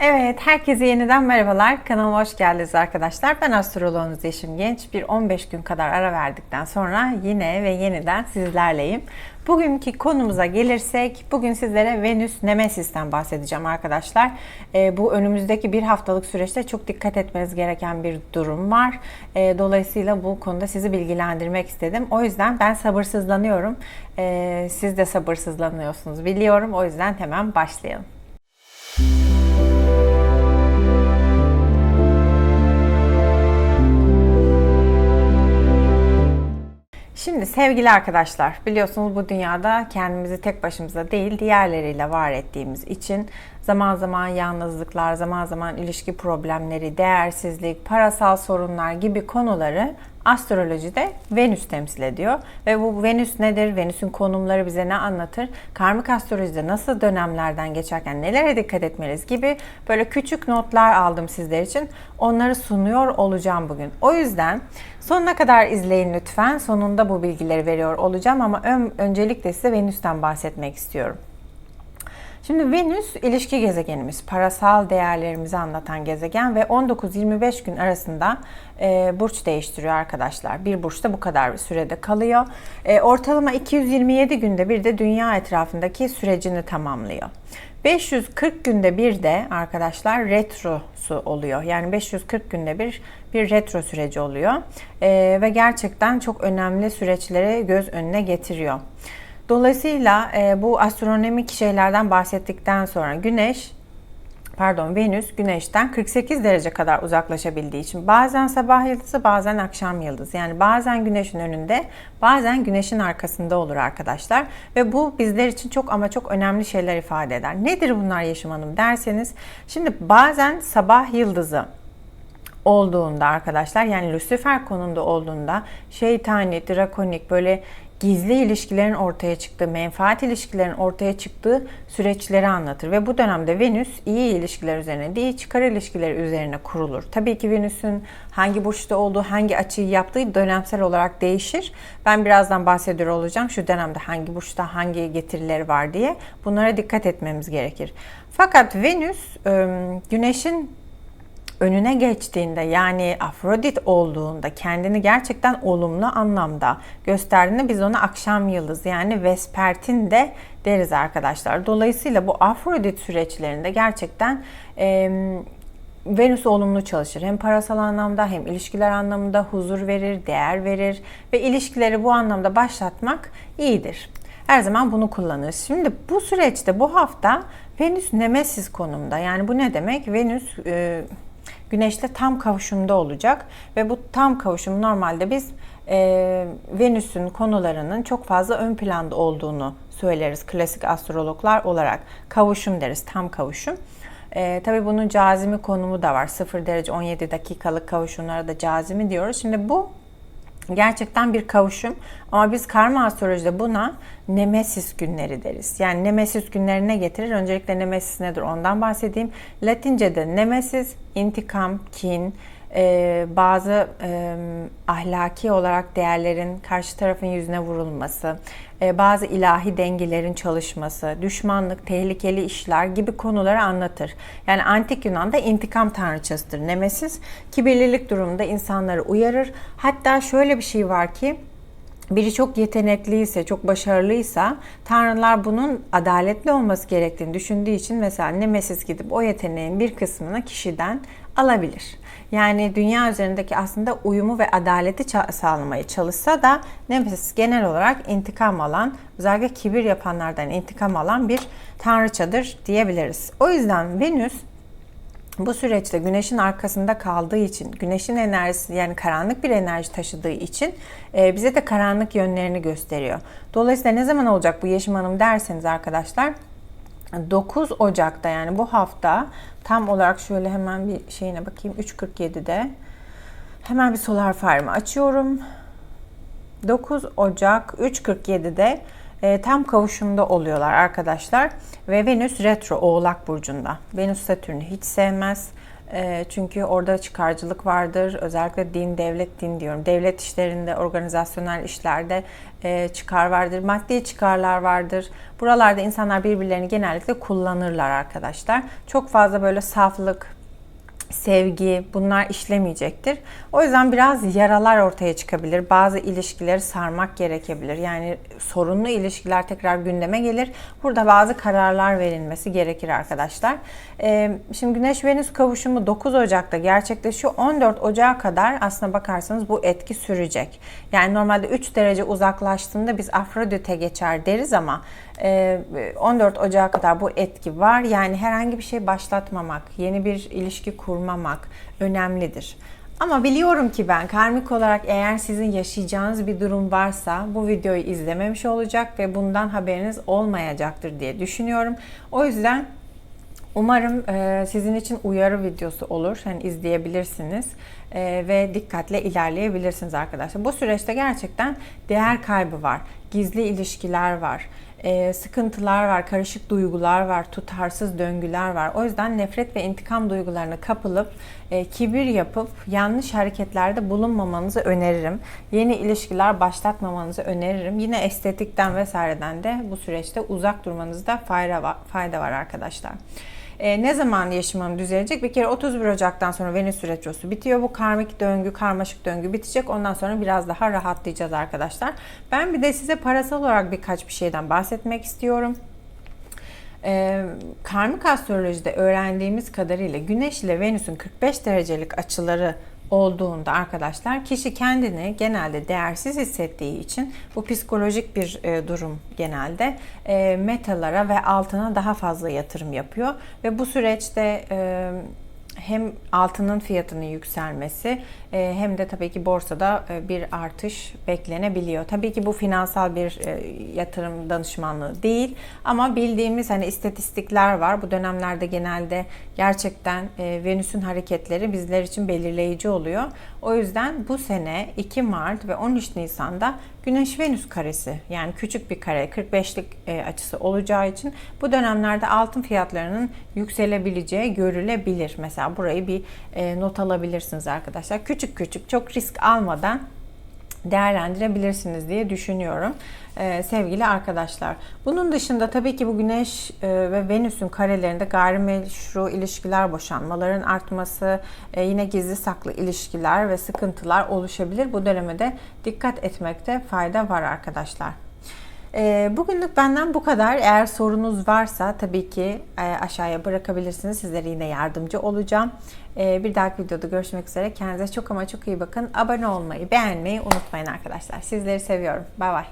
Evet, herkese yeniden merhabalar. Kanalıma hoş geldiniz arkadaşlar. Ben astroloğunuz Yeşim Genç. Bir 15 gün kadar ara verdikten sonra yine ve yeniden sizlerleyim. Bugünkü konumuza gelirsek, bugün sizlere Venüs Nemesis'ten bahsedeceğim arkadaşlar. E, bu önümüzdeki bir haftalık süreçte çok dikkat etmeniz gereken bir durum var. E, dolayısıyla bu konuda sizi bilgilendirmek istedim. O yüzden ben sabırsızlanıyorum. E, siz de sabırsızlanıyorsunuz biliyorum. O yüzden hemen başlayalım. Sevgili arkadaşlar biliyorsunuz bu dünyada kendimizi tek başımıza değil diğerleriyle var ettiğimiz için zaman zaman yalnızlıklar, zaman zaman ilişki problemleri, değersizlik, parasal sorunlar gibi konuları astrolojide Venüs temsil ediyor. Ve bu Venüs nedir? Venüs'ün konumları bize ne anlatır? Karmik astrolojide nasıl dönemlerden geçerken nelere dikkat etmeliyiz gibi böyle küçük notlar aldım sizler için. Onları sunuyor olacağım bugün. O yüzden sonuna kadar izleyin lütfen. Sonunda bu bilgileri veriyor olacağım ama ön, öncelikle size Venüs'ten bahsetmek istiyorum. Şimdi Venüs ilişki gezegenimiz, parasal değerlerimizi anlatan gezegen ve 19-25 gün arasında e, burç değiştiriyor arkadaşlar. Bir burçta bu kadar bir sürede kalıyor. E, ortalama 227 günde bir de dünya etrafındaki sürecini tamamlıyor. 540 günde bir de arkadaşlar retrosu oluyor. Yani 540 günde bir bir retro süreci oluyor. E, ve gerçekten çok önemli süreçleri göz önüne getiriyor. Dolayısıyla e, bu astronomik şeylerden bahsettikten sonra Güneş pardon Venüs Güneş'ten 48 derece kadar uzaklaşabildiği için bazen sabah yıldızı bazen akşam yıldızı yani bazen Güneş'in önünde bazen Güneş'in arkasında olur arkadaşlar ve bu bizler için çok ama çok önemli şeyler ifade eder. Nedir bunlar Yeşim Hanım derseniz şimdi bazen sabah yıldızı olduğunda arkadaşlar yani Lucifer konumda olduğunda şeytani, drakonik böyle gizli ilişkilerin ortaya çıktığı, menfaat ilişkilerin ortaya çıktığı süreçleri anlatır. Ve bu dönemde Venüs iyi ilişkiler üzerine değil, çıkar ilişkiler üzerine kurulur. Tabii ki Venüs'ün hangi burçta olduğu, hangi açıyı yaptığı dönemsel olarak değişir. Ben birazdan bahsediyor olacağım şu dönemde hangi burçta hangi getirileri var diye. Bunlara dikkat etmemiz gerekir. Fakat Venüs, Güneş'in önüne geçtiğinde yani Afrodit olduğunda kendini gerçekten olumlu anlamda gösterdiğinde biz ona akşam yıldızı yani Vespertin de deriz arkadaşlar. Dolayısıyla bu Afrodit süreçlerinde gerçekten e, Venüs olumlu çalışır. Hem parasal anlamda hem ilişkiler anlamında huzur verir, değer verir ve ilişkileri bu anlamda başlatmak iyidir. Her zaman bunu kullanırız. Şimdi bu süreçte bu hafta Venüs Nemesis konumda. Yani bu ne demek? Venüs e, Güneş'te tam kavuşumda olacak ve bu tam kavuşum normalde biz e, Venüs'ün konularının çok fazla ön planda olduğunu söyleriz klasik astrologlar olarak. Kavuşum deriz, tam kavuşum. E, tabii bunun cazimi konumu da var. 0 derece 17 dakikalık kavuşumlara da cazimi diyoruz. Şimdi bu gerçekten bir kavuşum. Ama biz karma astrolojide buna nemesis günleri deriz. Yani nemesis günleri ne getirir? Öncelikle nemesis nedir ondan bahsedeyim. Latince'de nemesis, intikam, kin, e, bazı e, ahlaki olarak değerlerin karşı tarafın yüzüne vurulması, e, bazı ilahi dengelerin çalışması, düşmanlık, tehlikeli işler gibi konuları anlatır. Yani antik Yunan'da intikam tanrıçasıdır Nemesis. Kibirlilik durumunda insanları uyarır. Hatta şöyle bir şey var ki biri çok yetenekliyse, çok başarılıysa tanrılar bunun adaletli olması gerektiğini düşündüğü için mesela Nemesis gidip o yeteneğin bir kısmını kişiden alabilir. Yani dünya üzerindeki aslında uyumu ve adaleti sağlamaya çalışsa da Nemesis genel olarak intikam alan, özellikle kibir yapanlardan intikam alan bir tanrıçadır diyebiliriz. O yüzden Venüs bu süreçte güneşin arkasında kaldığı için, güneşin enerjisi yani karanlık bir enerji taşıdığı için e, bize de karanlık yönlerini gösteriyor. Dolayısıyla ne zaman olacak bu Yeşim Hanım derseniz arkadaşlar 9 Ocak'ta yani bu hafta tam olarak şöyle hemen bir şeyine bakayım 3.47'de hemen bir solar farmı açıyorum. 9 Ocak 3.47'de e, tam kavuşumda oluyorlar arkadaşlar. Ve Venüs retro Oğlak Burcu'nda. Venüs Satürn'ü hiç sevmez. E, çünkü orada çıkarcılık vardır. Özellikle din, devlet, din diyorum. Devlet işlerinde, organizasyonel işlerde e, çıkar vardır. Maddi çıkarlar vardır. Buralarda insanlar birbirlerini genellikle kullanırlar arkadaşlar. Çok fazla böyle saflık, sevgi bunlar işlemeyecektir. O yüzden biraz yaralar ortaya çıkabilir. Bazı ilişkileri sarmak gerekebilir. Yani sorunlu ilişkiler tekrar gündeme gelir. Burada bazı kararlar verilmesi gerekir arkadaşlar. Ee, şimdi Güneş Venüs kavuşumu 9 Ocak'ta gerçekleşiyor. 14 Ocak'a kadar aslına bakarsanız bu etki sürecek. Yani normalde 3 derece uzaklaştığında biz Afrodite geçer deriz ama 14 e, Ocak'a kadar bu etki var. Yani herhangi bir şey başlatmamak, yeni bir ilişki kurmamak önemlidir. Ama biliyorum ki ben karmik olarak eğer sizin yaşayacağınız bir durum varsa bu videoyu izlememiş olacak ve bundan haberiniz olmayacaktır diye düşünüyorum. O yüzden umarım e, sizin için uyarı videosu olur. Yani izleyebilirsiniz e, ve dikkatle ilerleyebilirsiniz arkadaşlar. Bu süreçte gerçekten değer kaybı var, gizli ilişkiler var e, sıkıntılar var, karışık duygular var, tutarsız döngüler var. O yüzden nefret ve intikam duygularına kapılıp e, kibir yapıp yanlış hareketlerde bulunmamanızı öneririm. Yeni ilişkiler başlatmamanızı öneririm. Yine estetikten vesaireden de bu süreçte uzak durmanızda fayda var, arkadaşlar. E, ne zaman yaşamım düzelecek? Bir kere 31 Ocak'tan sonra Venüs retrosu bitiyor. Bu karmik döngü, karmaşık döngü bitecek. Ondan sonra biraz daha rahatlayacağız arkadaşlar. Ben bir de size parasal olarak birkaç bir şeyden bahsetmek istiyorum. Ee, karmik astrolojide öğrendiğimiz kadarıyla Güneş ile Venüs'ün 45 derecelik açıları olduğunda arkadaşlar kişi kendini genelde değersiz hissettiği için bu psikolojik bir e, durum genelde e, metalara ve altına daha fazla yatırım yapıyor. Ve bu süreçte e, hem altının fiyatının yükselmesi e, hem de tabii ki borsada e, bir artış beklenebiliyor. Tabii ki bu finansal bir e, yatırım danışmanlığı değil ama bildiğimiz hani istatistikler var. Bu dönemlerde genelde gerçekten Venüs'ün hareketleri bizler için belirleyici oluyor. O yüzden bu sene 2 Mart ve 13 Nisan'da Güneş-Venüs karesi yani küçük bir kare 45'lik açısı olacağı için bu dönemlerde altın fiyatlarının yükselebileceği görülebilir. Mesela burayı bir not alabilirsiniz arkadaşlar. Küçük küçük çok risk almadan değerlendirebilirsiniz diye düşünüyorum ee, sevgili arkadaşlar. Bunun dışında tabii ki bu Güneş e, ve Venüs'ün karelerinde gayrimeşru ilişkiler, boşanmaların artması, e, yine gizli saklı ilişkiler ve sıkıntılar oluşabilir. Bu dönemde dikkat etmekte fayda var arkadaşlar. E, bugünlük benden bu kadar. Eğer sorunuz varsa tabii ki e, aşağıya bırakabilirsiniz. Sizlere yine yardımcı olacağım. E, bir dahaki videoda görüşmek üzere. Kendinize çok ama çok iyi bakın. Abone olmayı, beğenmeyi unutmayın arkadaşlar. Sizleri seviyorum. Bay bay.